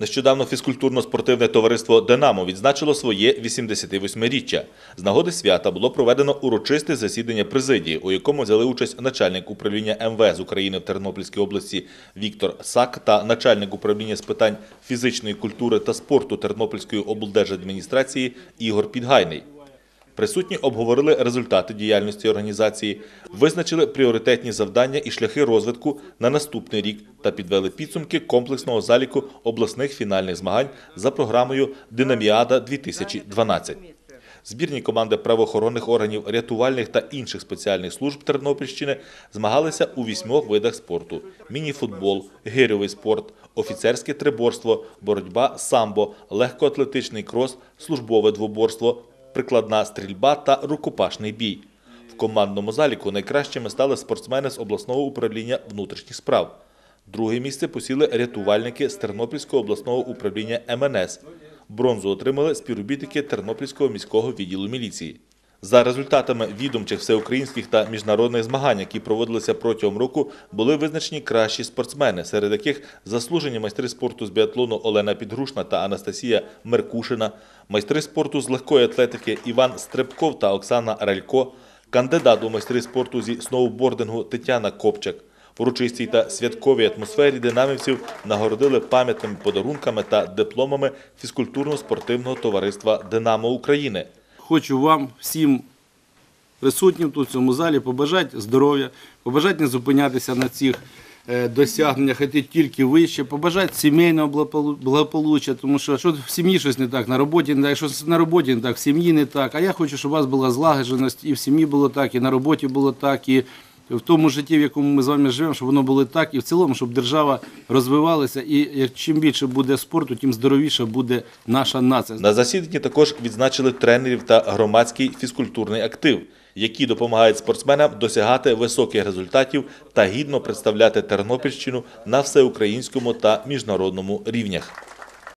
Нещодавно фізкультурно-спортивне товариство «Динамо» відзначило своє 88-річчя. З нагоди свята було проведено урочисте засідання президії, у якому взяли участь начальник управління МВС України в Тернопільській області Віктор Сак та начальник управління з питань фізичної культури та спорту Тернопільської облдержадміністрації Ігор Підгайний. Присутні обговорили результати діяльності організації, визначили пріоритетні завдання і шляхи розвитку на наступний рік та підвели підсумки комплексного заліку обласних фінальних змагань за програмою «Динаміада-2012». Збірні команди правоохоронних органів, рятувальних та інших спеціальних служб Тернопільщини змагалися у вісьмох видах спорту: мініфутбол, гирьовий спорт, офіцерське триборство, боротьба самбо, легкоатлетичний крос, службове двоборство, прикладна стрільба та рукопашний бій. В командному заліку найкращими стали спортсмени з обласного управління внутрішніх справ. Друге місце посіли рятувальники з Тернопільського обласного управління МНС. Бронзу отримали співробітники Тернопільського міського відділу міліції. За результатами відомчих всеукраїнських та міжнародних змагань, які проводилися протягом року, були визначені кращі спортсмени, серед яких заслужені майстри спорту з біатлону Олена Підгрушна та Анастасія Меркушина, майстри спорту з легкої атлетики Іван Стрибков та Оксана Ралько, кандидат у майстри спорту зі сноубордингу Тетяна Копчак. В урочистій та святковій атмосфері динамівців нагородили пам'ятними подарунками та дипломами фізкультурно-спортивного товариства «Динамо України». Хочу вам всім присутнім тут в цьому залі побажати здоров'я, побажати не зупинятися на цих е, досягненнях, іти тільки вище, побажати сімейного благополуччя, тому що що в сім'ї щось не так, на роботі не так, що на роботі не так, в сім'ї не так. А я хочу, щоб у вас була злагодженість, і в сім'ї було так, і на роботі було так, і в тому житті, в якому ми з вами живемо, щоб воно було так, і в цілому, щоб держава розвивалася. І чим більше буде спорту, тим здоровіше буде наша нація. На засіданні також відзначили тренерів та громадський фізкультурний актив, які допомагають спортсменам досягати високих результатів та гідно представляти Тернопільщину на всеукраїнському та міжнародному рівнях.